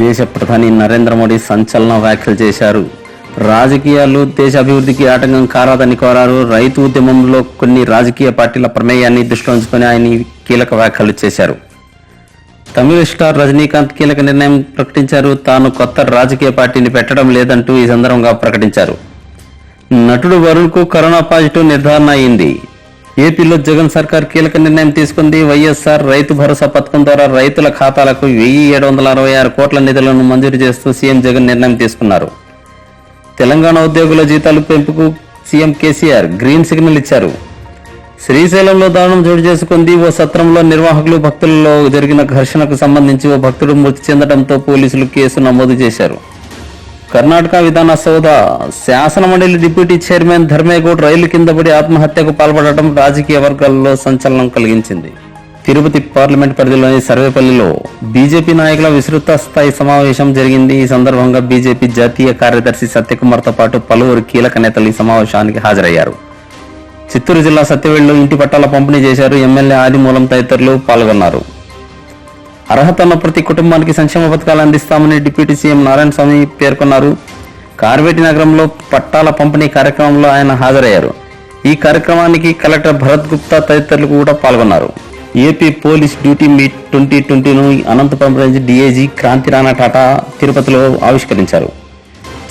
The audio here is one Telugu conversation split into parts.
దేశ ప్రధాని నరేంద్ర మోడీ సంచలన వ్యాఖ్యలు చేశారు. రాజకీయాలు దేశ అభివృద్ధికి ఆటంకం కారాదని కోరారు. రైతు ఉద్యమంలో కొన్ని రాజకీయ పార్టీల ప్రమేయాన్ని దృష్టిలో ఉంచుకొని ఆయన కీలక వ్యాఖ్యలు చేశారు. తమిళ స్టార్ రజనీకాంత్ కీలక నిర్ణయం ప్రకటించారు. తాను కొత్త రాజకీయ పార్టీని పెట్టడం లేదంటూ ఈ సందర్భంగా ప్రకటించారు. నటుడు వరుణ్కు కరోనా పాజిటివ్ నిర్ధారణ అయింది. ఏపీలో జగన్ సర్కార్ కీలక నిర్ణయం తీసుకుంది. వైఎస్ఆర్ రైతు భరోసా పథకం ద్వారా రైతుల ఖాతాలకు వెయ్యి ఏడు వందల అరవై ఆరు కోట్ల నిధులను మంజూరు చేస్తూ సీఎం జగన్ నిర్ణయం తీసుకున్నారు. తెలంగాణ ఉద్యోగుల జీతాలు పెంపుకు సీఎం కేసీఆర్ గ్రీన్ సిగ్నల్ ఇచ్చారు. శ్రీశైలంలో దారుణం చోటు చేసుకుంది. ఓ సత్రంలో నిర్వాహకులు భక్తులలో జరిగిన ఘర్షణకు సంబంధించి ఓ భక్తుడు మృతి చెందడంతో పోలీసులు కేసు నమోదు చేశారు. కర్ణాటక విధాన సౌధ శాసన మండలి డిప్యూటీ చైర్మన్ ధర్మేగౌడ్ రైలు కింద పడి ఆత్మహత్యకు పాల్పడటం రాజకీయ వర్గాల్లో సంచలనం కలిగించింది. తిరుపతి పార్లమెంట్ పరిధిలోని సర్వేపల్లిలో బీజేపీ నాయకుల విస్తృత స్థాయి సమావేశం జరిగింది. ఈ సందర్భంగా బీజేపీ జాతీయ కార్యదర్శి సత్యకుమార్తో పాటు పలువురు కీలక నేతలు ఈ సమావేశానికి హాజరయ్యారు. చిత్తూరు జిల్లా సత్యవేడులో ఇంటి పట్టాల పంపిణీ చేశారు. ఎమ్మెల్యే ఆదిమూలం తదితరులు పాల్గొన్నారు. అర్హత ఉన్న ప్రతి కుటుంబానికి సంక్షేమ పథకాలు అందిస్తామని డిప్యూటీ సీఎం నారాయణ స్వామి పేర్కొన్నారు. కార్వేటి నగరంలో పట్టాల పంపిణీ కార్యక్రమంలో ఆయన హాజరయ్యారు. ఈ కార్యక్రమానికి కలెక్టర్ భరత్ గుప్తా తదితరులు కూడా పాల్గొన్నారు. A P police duty meet twenty ట్వంటీను Anantapur range D I G Kranthi Rana Tata తిరుపతిలో ఆవిష్కరించారు.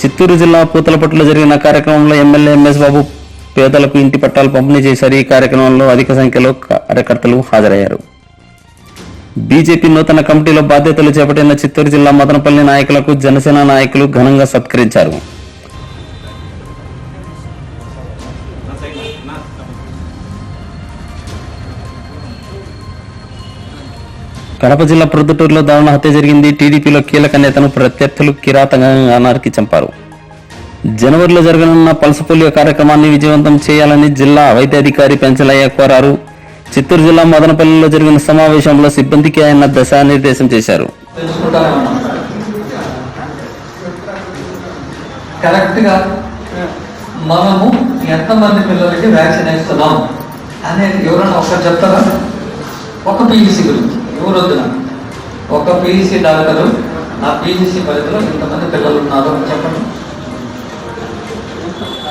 చిత్తూరు జిల్లా పూతలపట్టులో జరిగిన కార్యక్రమంలో ఎమ్మెల్యే ఎంఎస్ బాబు పేదలకు ఇంటి పట్టాలు పంపిణీ చేశారు. ఈ కార్యక్రమంలో అధిక సంఖ్యలో కార్యకర్తలు హాజరయ్యారు. బీజేపీ నూతన కమిటీలో బాధ్యతలు చేపట్టిన చిత్తూరు జిల్లా మదనపల్లి నాయకులకు జనసేన నాయకులు ఘనంగా సత్కరించారు. కడప జిల్లా ప్రొద్దుటూరులో దారుణ హత్య జరిగింది. టీడీపీలో కీలక నేతను ప్రత్యర్థులు కిరాతకంగా నరికి చంపారు. జనవరిలో జరగనున్న పల్స్ పోలియో కార్యక్రమాన్ని విజయవంతం చేయాలని జిల్లా వైద్యాధికారి పెంచలయ్య కోరారు. చిత్తూరు జిల్లా మదనపల్లిలో జరిగిన సమావేశంలో సిబ్బందికి ఆయన దిశానిర్దేశం చేశారు. కరెక్ట్గా మనము ఎంతమంది పిల్లలకి వ్యాక్సిన్ వేస్తున్నాం అనేది ఎవరైనా ఒకరు చెప్తారా? ఒక పీజీసీ గురించి. ఎవరు వద్దు ఒక పీజీసీ డాక్టరు ఆ పీజీసీ పరిధిలో ఇంతమంది పిల్లలు ఉన్నారు అని చెప్పండి.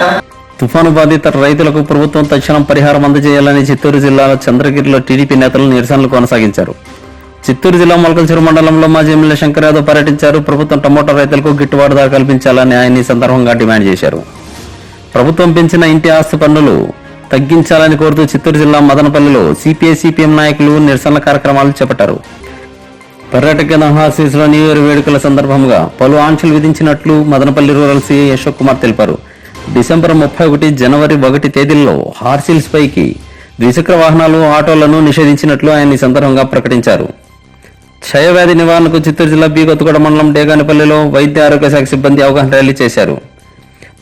కరెక్ట్. తుఫాను బాధిత రైతులకు ప్రభుత్వం తక్షణం పరిహారం అందజేయాలని చిత్తూరు జిల్లాలో చంద్రగిరిలో టీడీపీ నేతలు నిరసనలు కొనసాగించారు. చిత్తూరు జిల్లా మొలకల్చెరు మండలంలో మాజీ ఎమ్మెల్యే శంకర్ యాదవ్ పర్యటించారు. ప్రభుత్వం టమోటా రైతులకు గిట్టుబాటు ధర కల్పించాలని ఆయన ఈ సందర్భంగా డిమాండ్ చేశారు. ప్రభుత్వం పెంచిన ఇంటి ఆస్తి పన్నులు తగ్గించాలని కోరుతూ చిత్తూరు జిల్లా మదనపల్లిలో సిపిఐ సిపిఎం నాయకులు నిరసన కార్యక్రమాలు చేపట్టారు. పర్యాటక నహాసీస్లో న్యూ ఇయర్ వేడుకల సందర్భంగా పలు ఆంక్షలు విధించినట్లు Madanapalle rural C I Ashok Kumar తెలిపారు. డిసెంబర్ ముప్పై ఒకటి జనవరి ఒకటి తేదీల్లో హార్సిల్స్ పైకి ద్విచక్ర వాహనాలు ఆటోలను నిషేధించినట్లు ఆయన ఈ సందర్భంగా ప్రకటించారు. క్షయవ్యాధి నివారణకు చిత్తూరు జిల్లా బి కొత్తగూడ మండలం డేగానిపల్లిలో వైద్య ఆరోగ్య శాఖ సిబ్బంది అవగాహన ర్యాలీ చేశారు.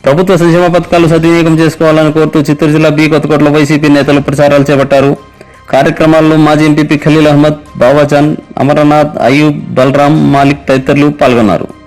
ప్రభుత్వ సంక్షేమ పథకాలు సద్వినియోగం చేసుకోవాలని కోరుతూ చిత్తూరు జిల్లా బి వైసీపీ నేతలు ప్రచారాలు చేపట్టారు. కార్యక్రమాల్లో మాజీ M P P Khalil Ahmed Babajan Amarnath Ayub Balaram Malik తదితరులు పాల్గొన్నారు.